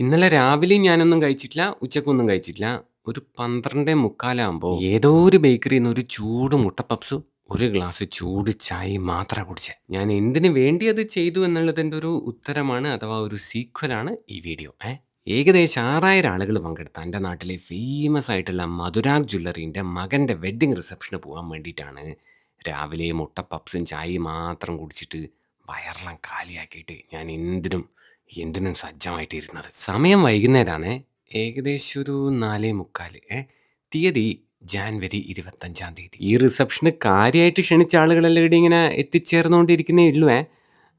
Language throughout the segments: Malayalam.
ഇന്നലെ രാവിലെയും ഞാനൊന്നും കഴിച്ചിട്ടില്ല. ഉച്ചക്കൊന്നും കഴിച്ചിട്ടില്ല. ഒരു 12:45 മുക്കാലാകുമ്പോൾ ഏതോ ഒരു ബേക്കറിയിൽ നിന്ന് ഒരു ചൂട് മുട്ട പപ്സും, ഒരു ഗ്ലാസ് ചൂട് ചായ മാത്രാ കുടിച്ചേ. ഞാൻ എന്തിന് വേണ്ടി അത് ചെയ്തു എന്നുള്ളതിന്റെ ഒരു ഉത്തരമാണ് അഥവാ ഒരു സീക്വലാണ് ഈ വീഡിയോ. ഏ ഏകദേശം 6000 ആളുകൾ പങ്കെടുത്ത എന്റെ നാട്ടിലെ ഫേമസ് ആയിട്ടുള്ള മധുരാഗ് ജ്വല്ലറിന്റെ മകന്റെ വെഡ്ഡിംഗ് റിസപ്ഷന് പോകാൻ വേണ്ടിയിട്ടാണ് രാവിലെ മുട്ടപ്പപ്സും ചായയും മാത്രം കുടിച്ചിട്ട് വയറെല്ലാം കാലിയാക്കിയിട്ട് ഞാൻ എന്തിനും എന്തിനും സജ്ജമായിട്ടിരുന്നത്. സമയം വൈകുന്നേരാണേ. ഏകദേശം ഒരു 4:45 ഏ. തീയതി ജാൻവരി ഇരുപത്തഞ്ചാം തീയതി. ഈ റിസപ്ഷന് കാര്യമായിട്ട് ക്ഷണിച്ച ആളുകളെല്ലാം ഇവിടെ ഇങ്ങനെ എത്തിച്ചേർന്നുകൊണ്ടിരിക്കുന്നേ ഉള്ളൂ ഏ.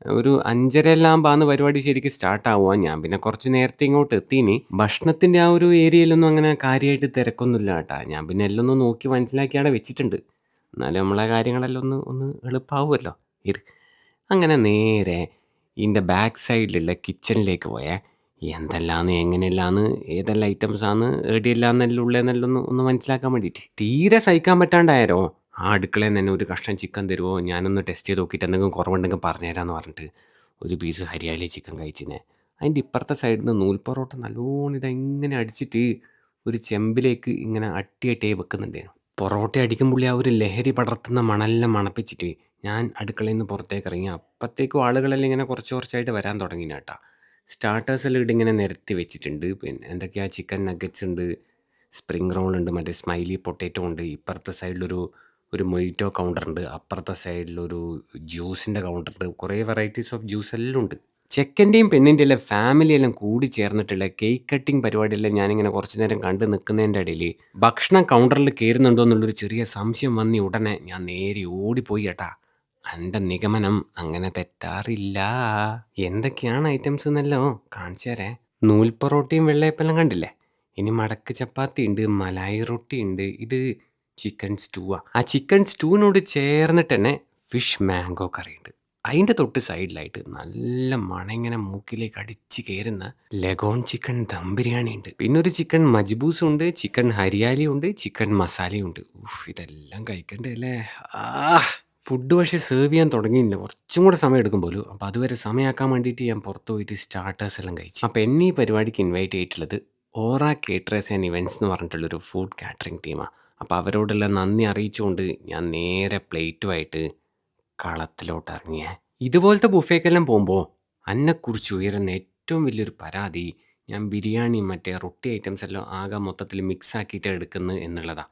ഒരു അഞ്ചര എല്ലാം ആകുമ്പോഴാണ് പരിപാടി ശരിക്കും സ്റ്റാർട്ട് ആവുക. ഞാൻ പിന്നെ കുറച്ച് നേരത്തെ ഇങ്ങോട്ട് എത്തിനി ഭക്ഷണത്തിന്റെ ആ ഒരു ഏരിയയിലൊന്നും അങ്ങനെ കാര്യമായിട്ട് തിരക്കൊന്നുമില്ല കേട്ടാ. ഞാൻ പിന്നെ എല്ലാം ഒന്ന് നോക്കി മനസ്സിലാക്കിയാണ് വെച്ചിട്ടുണ്ട്. എന്നാലും നമ്മളെ കാര്യങ്ങളെല്ലാം ഒന്ന് ഒന്ന് എളുപ്പമാവുമല്ലോ ഇത് അങ്ങനെ നേരെ ഇതിന്റെ ബാക്ക് സൈഡിലുള്ള കിച്ചണിലേക്ക് പോയേ. എന്തെല്ലാന്ന് എങ്ങനെയല്ലാന്ന് ഏതെല്ലാം ഐറ്റംസാന്ന് എവിടെയെല്ലാന്നെല്ലാം ഉള്ളതെന്നെല്ലാം ഒന്ന് ഒന്ന് മനസ്സിലാക്കാൻ വേണ്ടിയിട്ട്. തീരെ സഹിക്കാൻ പറ്റാണ്ടായാലോ ആ അടുക്കളയിൽ നിന്ന് തന്നെ ഒരു കഷ്ണം ചിക്കൻ തരുമോ ഞാനൊന്ന് ടെസ്റ്റ് ചെയ്ത് നോക്കിയിട്ട് എന്തെങ്കിലും കുറവുണ്ടെങ്കിൽ പറഞ്ഞുതരാമെന്ന് പറഞ്ഞിട്ട് ഒരു പീസ് ഹരിയാലി ചിക്കൻ കഴിച്ചിനെ. അതിന്റെ ഇപ്പുറത്തെ സൈഡിൽ നിന്ന് നൂൽ പൊറോട്ട നല്ലോണം എങ്ങനെ അടിച്ചിട്ട് ഒരു ചെമ്പിലേക്ക് ഇങ്ങനെ അട്ടി അട്ടിയായി വെക്കുന്നുണ്ടായിരുന്നു. പൊറോട്ട അടിക്കുമ്പോൾ ആ ഒരു ലഹരി പടർത്തുന്ന മണെല്ലാം മണപ്പിച്ചിട്ട് ഞാൻ അടുക്കളയിൽ നിന്ന് പുറത്തേക്ക് ഇറങ്ങി. അപ്പോഴത്തേക്കും ആളുകളെല്ലാം ഇങ്ങനെ കുറച്ച് കുറച്ചായിട്ട് വരാൻ തുടങ്ങിന് കേട്ടാ. സ്റ്റാർട്ടേഴ്സ് എല്ലാം ഇവിടെ ഇങ്ങനെ നിരത്തി വെച്ചിട്ടുണ്ട്. പിന്നെ എന്തൊക്കെയാ ചിക്കൻ നഗറ്റ്സ് ഉണ്ട്, സ്പ്രിംഗ് റോൾ ഉണ്ട്, മറ്റേ സ്മൈലി പൊട്ടേറ്റോ ഉണ്ട്. ഇപ്പുറത്തെ സൈഡിലൊരു ഒരു മൊയ്റ്റോ കൗണ്ടർ ഉണ്ട്. അപ്പുറത്തെ സൈഡിലൊരു ജ്യൂസിന്റെ കൗണ്ടർ ഉണ്ട്. കുറേ വെറൈറ്റീസ് ഓഫ് ജ്യൂസ് എല്ലാം ഉണ്ട്. ചെക്കന്റെയും പെണ്ണിന്റെ എല്ലാം ഫാമിലി എല്ലാം കൂടി ചേർന്നിട്ടുള്ള കേക്ക് കട്ടിംഗ് പരിപാടിയെല്ലാം ഞാനിങ്ങനെ കുറച്ച് നേരം കണ്ട് നിൽക്കുന്നതിന്റെ ഇടയിൽ ഭക്ഷണം കൗണ്ടറിൽ കയറുന്നുണ്ടോ എന്നുള്ളൊരു ചെറിയ സംശയം വന്നി ഉടനെ ഞാൻ നേരെ ഓടിപ്പോയി കേട്ടാ. എന്റെ നിഗമനം അങ്ങനെ തെറ്റാറില്ല. എന്തൊക്കെയാണ് ഐറ്റംസ് എന്നല്ലോ കാണിച്ചു തരാം. നൂൽ പൊറോട്ടയും വെള്ളയപ്പെല്ലാം കണ്ടില്ലേ. ഇനി മടക്ക് ചപ്പാത്തി ഉണ്ട്, മലായി റൊട്ടി ഉണ്ട്. ഇത് ചിക്കൻ സ്റ്റൂവാ. ആ ചിക്കൻ സ്റ്റൂവിനോട് ചേർന്നിട്ട് തന്നെ ഫിഷ് മാംഗോ കറി ഉണ്ട്. അതിന്റെ തൊട്ട് സൈഡിലായിട്ട് നല്ല മണം ഇങ്ങനെ മൂക്കിലേക്ക് അടിച്ച് കയറുന്ന ലഗോൺ ചിക്കൻ ദം ബിരിയാണി ഉണ്ട്. പിന്നെ ഒരു ചിക്കൻ മജ്ബൂസും ഉണ്ട്, ചിക്കൻ ഹരിയാലിയും ഉണ്ട്, ചിക്കൻ മസാലയും ഉണ്ട്. ഉഫ് ഇതെല്ലാം കഴിക്കണ്ടേ അല്ലേ. ഫുഡ് പക്ഷേ സെർവ് ചെയ്യാൻ തുടങ്ങിയില്ല. കുറച്ചും കൂടെ സമയം എടുക്കും പോലും. അപ്പോൾ അതുവരെ സമയമാക്കാൻ വേണ്ടിയിട്ട് ഞാൻ പുറത്ത് പോയിട്ട് സ്റ്റാർട്ടേഴ്സ് എല്ലാം കഴിച്ചു. അപ്പോൾ എന്നെ ഈ പരിപാടിക്ക് ഇൻവൈറ്റ് ചെയ്തിട്ടുള്ളത് ഓറ കേറ്ററേഴ്സ് ആൻഡ് ഇവന്റ്സ് എന്ന് പറഞ്ഞിട്ടുള്ളൊരു ഫുഡ് കാറ്ററിംഗ് ടീമാണ്. അപ്പോൾ അവരോടെല്ലാം നന്ദി അറിയിച്ചുകൊണ്ട് ഞാൻ നേരെ പ്ലേറ്റുമായിട്ട് കളത്തിലോട്ട് ഇറങ്ങിയേ. ഇതുപോലത്തെ ബുഫേക്കെല്ലാം പോകുമ്പോൾ എന്നെക്കുറിച്ച് ഉയരുന്ന ഏറ്റവും വലിയൊരു പരാതി ഞാൻ ബിരിയാണി മറ്റേ റൊട്ടി ഐറ്റംസ് എല്ലാം ആകെ മൊത്തത്തിൽ മിക്സ് ആക്കിയിട്ട് എടുക്കുന്നത് എന്നുള്ളതാണ്.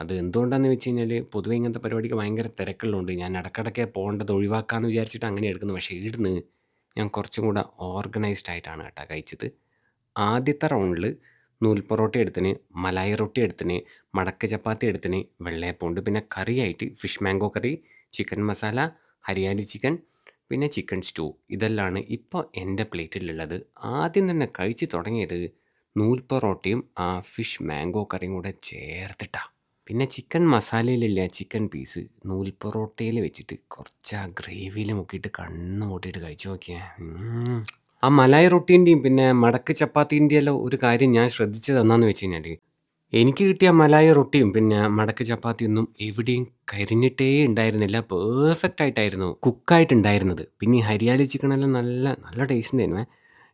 അത് എന്തുകൊണ്ടാന്ന് വെച്ച് കഴിഞ്ഞാൽ പൊതുവെ ഇങ്ങനത്തെ പരിപാടിക്ക് ഭയങ്കര തിരക്കുള്ളതുകൊണ്ട് ഞാൻ ഇടയ്ക്കിടയ്ക്ക് പോകേണ്ടത് ഒഴിവാക്കാമെന്ന് വിചാരിച്ചിട്ട് അങ്ങനെ എടുക്കുന്നു പക്ഷേ ഇവിടുന്ന് ഞാൻ കുറച്ചും കൂടെ ഓർഗനൈസ്ഡ് ആയിട്ടാണ് കേട്ടോ കഴിച്ചത്. ആദ്യത്തെ റൗണ്ടിൽ നൂൽ പൊറോട്ട എടുത്തിന്, മലായി റൊട്ടി എടുത്തിന്, മടക്ക ചപ്പാത്തി എടുത്തിന്, വെള്ളയപ്പം ഉണ്ട്. പിന്നെ കറിയായിട്ട് fish mango curry, chicken masala, hariyali chicken, പിന്നെ ചിക്കൻ സ്റ്റൂ. ഇതെല്ലാമാണ് ഇപ്പോൾ എന്റെ പ്ലേറ്റിലുള്ളത്. ആദ്യം തന്നെ കഴിച്ച് തുടങ്ങിയത് നൂൽ പൊറോട്ടയും ആ ഫിഷ് മാംഗോ കറിയും കൂടെ ചേർത്തിട്ടാ. പിന്നെ ചിക്കൻ മസാലയിലില്ലേ ചിക്കൻ പീസ് നൂൽ പൊറോട്ടയിൽ വെച്ചിട്ട് കുറച്ച് ആ ഗ്രേവിയിൽ മുക്കിയിട്ട് കണ്ണ് കൂട്ടിയിട്ട് കഴിച്ചു നോക്കിയേ. ആ മലായി റൊട്ടീന്റെയും പിന്നെ മടക്ക് ചപ്പാത്തീന്റെയും എല്ലാം ഒരു കാര്യം ഞാൻ ശ്രദ്ധിച്ചത് തന്നാന്ന് വെച്ച് കഴിഞ്ഞാൽ എനിക്ക് കിട്ടിയ മലായ റൊട്ടിയും പിന്നെ മടക്ക് ചപ്പാത്തിയൊന്നും എവിടെയും കരിഞ്ഞിട്ടേ ഉണ്ടായിരുന്നില്ല. പെർഫെക്റ്റ് ആയിട്ടായിരുന്നു കുക്കായിട്ടുണ്ടായിരുന്നത്. പിന്നെ ഈ ഹരിയാലി ചിക്കനെല്ലാം നല്ല നല്ല ടേസ്റ്റ് ഉണ്ടായിരുന്നു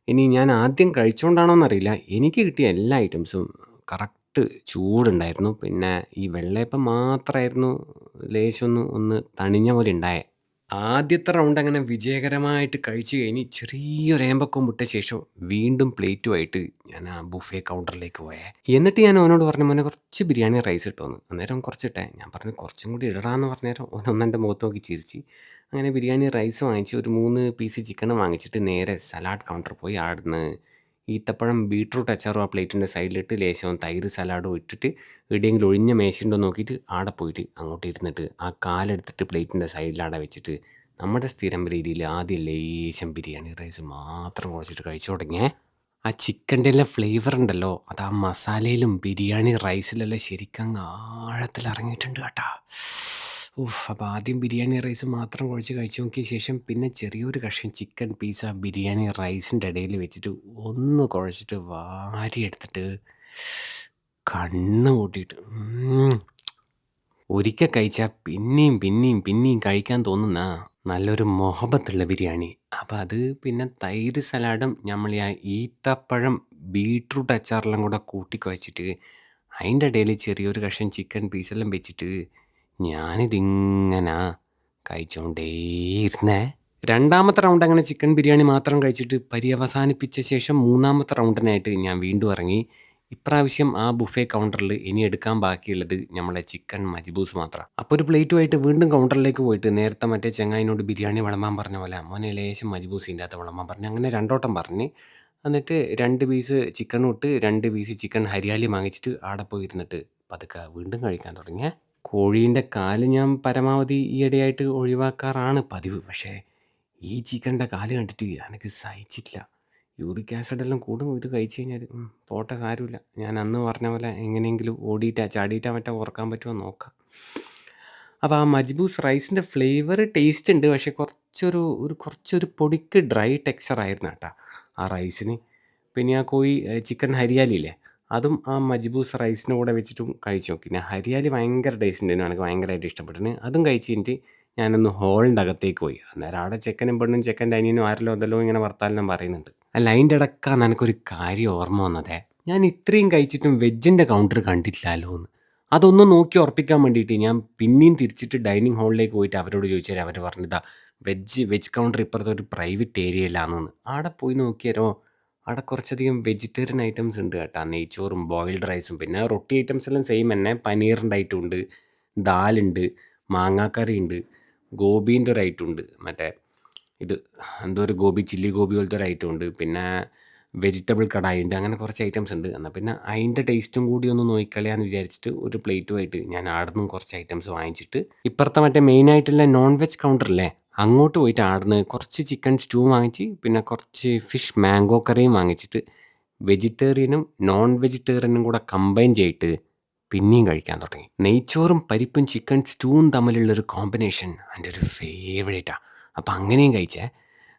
ഇനി ഞാൻ ആദ്യം കഴിച്ചോണ്ടാണോന്നറിയില്ല. എനിക്ക് കിട്ടിയ എല്ലാ ഐറ്റംസും കറക്റ്റ് ചൂടുണ്ടായിരുന്നു. പിന്നെ ഈ വെള്ളയപ്പം മാത്രമായിരുന്നു ലേശം ഒന്ന് തണിഞ്ഞ പോലെ ഉണ്ടായേ. ആദ്യത്തെ റൗണ്ട് അങ്ങനെ വിജയകരമായിട്ട് കഴിച്ച് കഴിഞ്ഞ് ചെറിയൊരു ഏമ്പക്കം വിട്ട ശേഷം വീണ്ടും പ്ലേറ്റുമായിട്ട് ഞാൻ ആ ബുഫേ കൗണ്ടറിലേക്ക് പോയേ. എന്നിട്ട് ഞാൻ അവനോട് പറഞ്ഞു മോനെ കുറച്ച് ബിരിയാണി റൈസ് ഇട്ടോന്ന്. അന്നേരം കുറച്ചിട്ടേ. ഞാൻ പറഞ്ഞു കുറച്ചും കൂടി ഇടടാന്ന് പറഞ്ഞേരം ഓൻ ഒന്ന് മുഖത്ത് നോക്കി ചിരിച്ച്. അങ്ങനെ ബിരിയാണി റൈസ് വാങ്ങിച്ച് ഒരു മൂന്ന് പീസ് ചിക്കനും വാങ്ങിച്ചിട്ട് നേരെ സലാഡ് കൗണ്ടർ പോയി അവിടുന്ന് ഈത്തപ്പഴം, ബീട്രൂട്ട് അച്ചാറും ആ പ്ലേറ്റിന്റെ സൈഡിലിട്ട് ലേശം തൈര് സലാഡും ഇട്ടിട്ട് എവിടെയെങ്കിലും ഒഴിഞ്ഞ മേശയുണ്ടോ നോക്കിയിട്ട് ആടെ പോയിട്ട് അങ്ങോട്ട് ഇരുന്നിട്ട് ആ കാലെടുത്തിട്ട് പ്ലേറ്റിന്റെ സൈഡിൽ ആടെ വെച്ചിട്ട് നമ്മുടെ സ്ഥിരം രീതിയിൽ ആദ്യം ലേശം ബിരിയാണി റൈസ് മാത്രം കുറച്ചിട്ട് കഴിച്ചു തുടങ്ങിയേ. ആ ചിക്കന്റെ എല്ലാം ഫ്ലേവർ ഉണ്ടല്ലോ അത് ആ മസാലയിലും ബിരിയാണി റൈസിലെല്ലാം ശരിക്കും ആഴത്തിൽ ഇറങ്ങിയിട്ടുണ്ട് കേട്ടാ. ഉഫ്. അപ്പോൾ ആദ്യം ബിരിയാണി റൈസ് മാത്രം കുഴച്ച് കഴിച്ചു നോക്കിയ ശേഷം പിന്നെ ചെറിയൊരു കഷ്ണം ചിക്കൻ പീസ് ആ ബിരിയാണി റൈസിന്റെ ഇടയിൽ വെച്ചിട്ട് ഒന്ന് കുഴച്ചിട്ട് വാരിയെടുത്തിട്ട് കണ്ണ് പൂട്ടിയിട്ട് മ്മ്. ഒരിക്കൽ കഴിച്ചാൽ പിന്നെയും പിന്നെയും പിന്നെയും കഴിക്കാൻ തോന്നുന്ന നല്ലൊരു മൊഹബത്തുള്ള ബിരിയാണി. അപ്പോൾ അത് പിന്നെ തൈര് സലാഡും നമ്മൾ ആ ഈത്തപ്പഴം ബീട്രൂട്ട് അച്ചാറെല്ലാം കൂടെ കൂട്ടിക്കുഴച്ചിട്ട് അതിന്റെ ഇടയിൽ ചെറിയൊരു കഷ്ണം ചിക്കൻ പീസെല്ലാം വെച്ചിട്ട് ഞാനിതിങ്ങനെ കഴിച്ചുകൊണ്ടേയിരുന്നേ രണ്ടാമത്തെ റൗണ്ട് അങ്ങനെ ചിക്കൻ ബിരിയാണി മാത്രം കഴിച്ചിട്ട് പര്യവസാനിപ്പിച്ച ശേഷം മൂന്നാമത്തെ റൗണ്ടിനായിട്ട് ഞാൻ വീണ്ടും ഇറങ്ങി. ഇപ്രാവശ്യം ആ ബുഫേ കൗണ്ടറിൽ ഇനി എടുക്കാൻ ബാക്കിയുള്ളത് നമ്മളെ ചിക്കൻ മജ്ബൂസ് മാത്രം. അപ്പോൾ ഒരു പ്ലേറ്റുമായിട്ട് വീണ്ടും കൗണ്ടറിലേക്ക് പോയിട്ട് നേരത്തെ മറ്റേ ചെങ്ങായിനോട് ബിരിയാണി വിളമ്പാൻ പറഞ്ഞ പോലെ മോനെ ലേശം മജ്ബൂസ് ഇല്ലാത്ത വിളമ്പാൻ പറഞ്ഞു. അങ്ങനെ രണ്ടോട്ടം പറഞ്ഞ്. എന്നിട്ട് രണ്ട് പീസ് ചിക്കൻ ഇട്ട് രണ്ട് പീസ് ചിക്കൻ ഹരിയാലി വാങ്ങിച്ചിട്ട് ആടെ പോയിരുന്നിട്ട് പതുക്കെ വീണ്ടും കഴിക്കാൻ തുടങ്ങിയ. കോഴീന്റെ കാൽ ഞാൻ പരമാവധി ഈയിടെയായിട്ട് ഒഴിവാക്കാറാണ് പതിവ്. പക്ഷേ ഈ ചിക്കന്റെ കാൽ കണ്ടിട്ട് എനിക്ക് സഹിച്ചിട്ടില്ല. യൂറിക് ആസിഡ് എല്ലാം കൂടും. ഇത് കഴിച്ച് കഴിഞ്ഞാൽ ഉം, പോട്ടെ സാരമില്ല. ഞാൻ അന്ന് പറഞ്ഞ പോലെ എങ്ങനെയെങ്കിലും ഓടിയിട്ടാ ചാടിയിട്ടാ മറ്റോ ഓർക്കാൻ പറ്റുമോ നോക്കാം. അപ്പോൾ ആ മജ്ബൂസ് റൈസിന്റെ ഫ്ലേവർ ടേസ്റ്റ് ഉണ്ട്. പക്ഷേ കുറച്ചൊരു ഒരു കുറച്ചൊരു പൊടിക്ക് ഡ്രൈ ടെക്സ്ചർ ആയിരുന്നു കേട്ടോ ആ റൈസിന്. പിന്നെ ആ കോഴി ചിക്കൻ ഹരിയാലിയില്ലേ? അതും ആ മജ്ബൂസ് റൈസിന്റെ കൂടെ വെച്ചിട്ടും കഴിച്ച് നോക്കി. ഞാൻ ഹരിയാലി ഭയങ്കര ടേസ്റ്റ് ഉണ്ടായിരുന്നു എനിക്ക് ഭയങ്കരമായിട്ട് ഇഷ്ടപ്പെട്ടു അതും കഴിച്ച് കഴിഞ്ഞിട്ട് ഞാനൊന്ന് ഹോളിന്റെ അകത്തേക്ക് പോയി. അന്നേരം അവിടെ ചെക്കനും പെണ്ണും ചെക്കൻ അനിയനും ആരെല്ലോ എന്തല്ലോ ഇങ്ങനെ വർത്താനം പറയുന്നുണ്ട്. അല്ല അതിന്റെ ഇടക്കാണ് എനിക്കൊരു കാര്യം ഓർമ്മ വന്നതേ. ഞാൻ ഇത്രയും കഴിച്ചിട്ടും വെജിന്റെ കൗണ്ടർ കണ്ടിട്ടില്ലല്ലോ എന്ന്. അതൊന്ന് നോക്കി ഉറപ്പിക്കാൻ വേണ്ടിയിട്ട് ഞാൻ പിന്നെയും തിരിച്ചിട്ട് ഡൈനിങ് ഹാളിലേക്ക് പോയിട്ട് അവരോട് ചോദിച്ചാൽ അവർ പറഞ്ഞതാ വെജ് വെജ് കൗണ്ടർ ഇപ്പുറത്തെ ഒരു പ്രൈവറ്റ് ഏരിയയിലാണെന്ന് അവിടെ പോയി നോക്കിയാലോ അവിടെ കുറച്ചധികം വെജിറ്റേറിയൻ ഐറ്റംസ് ഉണ്ട് കേട്ടോ. നെയ്ച്ചോറും ബോയിൽഡ് റൈസും പിന്നെ റൊട്ടി ഐറ്റംസ് എല്ലാം സെയിം തന്നെ. പനീറിന്റെ ഐറ്റം ഉണ്ട്. ദാലുണ്ട് മാങ്ങാക്കറി ഉണ്ട്. ഗോബീന്റെ ഒരു ഐറ്റം ഉണ്ട്. മറ്റേ ഇത് എന്തോ ഒരു ഗോബി ചില്ലി ഗോബി പോലത്തെ ഒരു ഐറ്റം ഉണ്ട്. പിന്നെ വെജിറ്റബിൾ കടായി ഉണ്ട് അങ്ങനെ കുറച്ച് ഐറ്റംസ് ഉണ്ട്. എന്നാൽ പിന്നെ അതിന്റെ ടേസ്റ്റും കൂടി ഒന്ന് നോക്കിക്കളയാന്ന് വിചാരിച്ചിട്ട് ഒരു പ്ലേറ്റുമായിട്ട് ഞാൻ ആടെ നിന്നും കുറച്ച് ഐറ്റംസ് വാങ്ങിച്ചിട്ട് ഇപ്പുറത്തെ മറ്റേ മെയിൻ ആയിട്ടുള്ള നോൺ വെജ് കൗണ്ടറില്ലേ അങ്ങോട്ട് പോയിട്ട് ആടുന്ന് കുറച്ച് ചിക്കൻ സ്റ്റൂ വാങ്ങിച്ച് പിന്നെ കുറച്ച് ഫിഷ് മാംഗോ കറിയും വാങ്ങിച്ചിട്ട് വെജിറ്റേറിയനും നോൺ വെജിറ്റേറിയനും കൂടെ കമ്പൈൻ ചെയ്തിട്ട് പിന്നെയും കഴിക്കാൻ തുടങ്ങി. നെയ്ച്ചോറും പരിപ്പും ചിക്കൻ സ്റ്റൂവും തമ്മിലുള്ളൊരു കോമ്പിനേഷൻ എന്റെ ഒരു ഫേവറേറ്റാണ് അപ്പോൾ അങ്ങനെയും കഴിച്ചേ.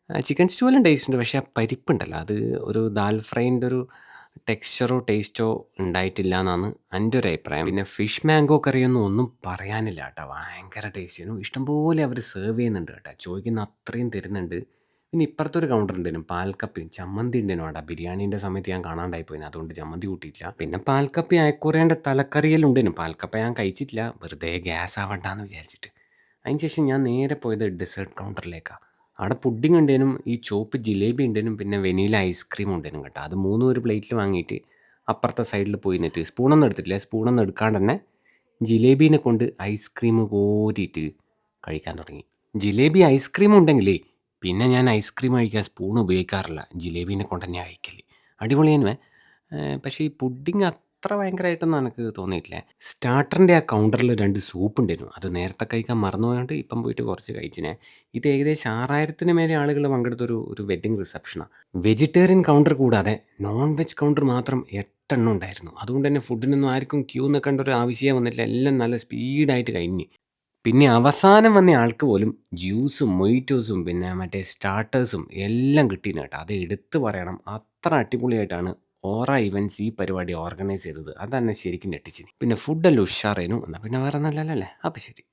ചിക്കൻ സ്റ്റൂ എല്ലാം ടേസ്റ്റ് ഉണ്ട്. പക്ഷേ ആ പരിപ്പുണ്ടല്ലോ. അത് ഒരു ദാൽ ഫ്രൈന്റെ ഒരു ടെക്സ്ചറോ ടേസ്റ്റോ ഉണ്ടായിട്ടില്ല എന്നാണ് എന്റെ അഭിപ്രായം. പിന്നെ ഫിഷ് മാംഗോ കറിയൊന്നും ഒന്നും പറയാനില്ല കേട്ടോ. ഭയങ്കര ടേസ്റ്റ് ചെയ്യുന്നു ഇഷ്ടംപോലെ അവർ സെർവ് ചെയ്യുന്നുണ്ട് കേട്ടോ. ചോദിക്കുന്ന അത്രയും തരുന്നുണ്ട്. പിന്നെ ഇപ്പുറത്തൊരു കൗണ്ടർ ഉണ്ടേനും പാൽക്കപ്പി, ചമ്മന്തി ഉണ്ടേനും അവിടെ ബിരിയാണീന്റെ സമയത്ത് ഞാൻ കാണാണ്ടായി പോയിന് അതുകൊണ്ട് ചമ്മന്തി കൂട്ടിയിട്ടില്ല. പിന്നെ പാൽക്കപ്പി അയക്കുറേന്റെ തലക്കറിയെല്ലാം ഉണ്ടേനും പാൽക്കപ്പ ഞാൻ കഴിച്ചിട്ടില്ല. വെറുതെ ഗ്യാസ് ആവണ്ടെന്ന് വിചാരിച്ചിട്ട്. അതിന് ശേഷം ഞാൻ നേരെ പോയത് ഡെസേർട്ട് കൗണ്ടറിലേക്കാണ് അവിടെ പുഡിംഗ് ഉണ്ടേനും ഈ ചോപ്പ് ജിലേബി ഉണ്ടേനും പിന്നെ വെനീല ഐസ്ക്രീം ഉണ്ടേനും കേട്ടോ. അത് മൂന്നും ഒരു പ്ലേറ്റിൽ വാങ്ങിയിട്ട് അപ്പുറത്തെ സൈഡിൽ പോയി നിന്നിട്ട് സ്പൂണൊന്നും എടുത്തിട്ടില്ല. സ്പൂണൊന്നും എടുക്കാണ്ട് തന്നെ ജിലേബീനെ കൊണ്ട് ഐസ്ക്രീം കോരിയിട്ട് കഴിക്കാൻ തുടങ്ങി. ജിലേബി ഐസ്ക്രീം ഉണ്ടെങ്കിലേ പിന്നെ ഞാൻ ഐസ്ക്രീം കഴിക്കാൻ സ്പൂൺ ഉപയോഗിക്കാറില്ല. ജിലേബീനെ കൊണ്ട് തന്നെ അയക്കൽ. അടിപൊളിയാണ് പക്ഷേ ഈ പുഡിങ് അത്ര ഭയങ്കരമായിട്ടൊന്നും എനിക്ക് തോന്നിയിട്ടില്ല. സ്റ്റാർട്ടറിന്റെ ആ കൗണ്ടറിൽ രണ്ട് സൂപ്പ് ഉണ്ടായിരുന്നു അത് നേരത്തെ കഴിക്കാൻ മറന്നുപോയോണ്ട് ഇപ്പം പോയിട്ട് കുറച്ച് കഴിച്ചിനെ. ഇത് ഏകദേശം ആറായിരത്തിന് മേലെ ആളുകൾ പങ്കെടുത്തൊരു ഒരു വെഡ്ഡിങ് റിസപ്ഷനാണ് വെജിറ്റേറിയൻ കൗണ്ടർ കൂടാതെ നോൺ വെജ് കൗണ്ടർ മാത്രം എട്ടെണ്ണം ഉണ്ടായിരുന്നു. അതുകൊണ്ട് തന്നെ ഫുഡിനൊന്നും ആർക്കും ക്യൂ നിൽക്കേണ്ട ഒരു ആവശ്യമേ വന്നില്ല. എല്ലാം നല്ല സ്പീഡായിട്ട് കഴിഞ്ഞ്. പിന്നെ അവസാനം വന്ന ആൾക്ക് പോലും ജ്യൂസും മൊയ്റ്റോസും പിന്നെ മറ്റേ സ്റ്റാർട്ടേഴ്സും എല്ലാം കിട്ടീന് കേട്ടോ. അത് എടുത്തു പറയണം. അത്ര അടിപൊളിയായിട്ടാണ് ഓറ ഇവന്റ്സ് ഈ പരിപാടി ഓർഗനൈസ് ചെയ്തത്. അതന്നെ ശരിക്കും ഞെട്ടിച്ചിനി. പിന്നെ ഫുഡെല്ലാം ഉഷാറേനു എന്നാൽ പിന്നെ വേറെ നല്ലതല്ലേ അപ്പം ശരി.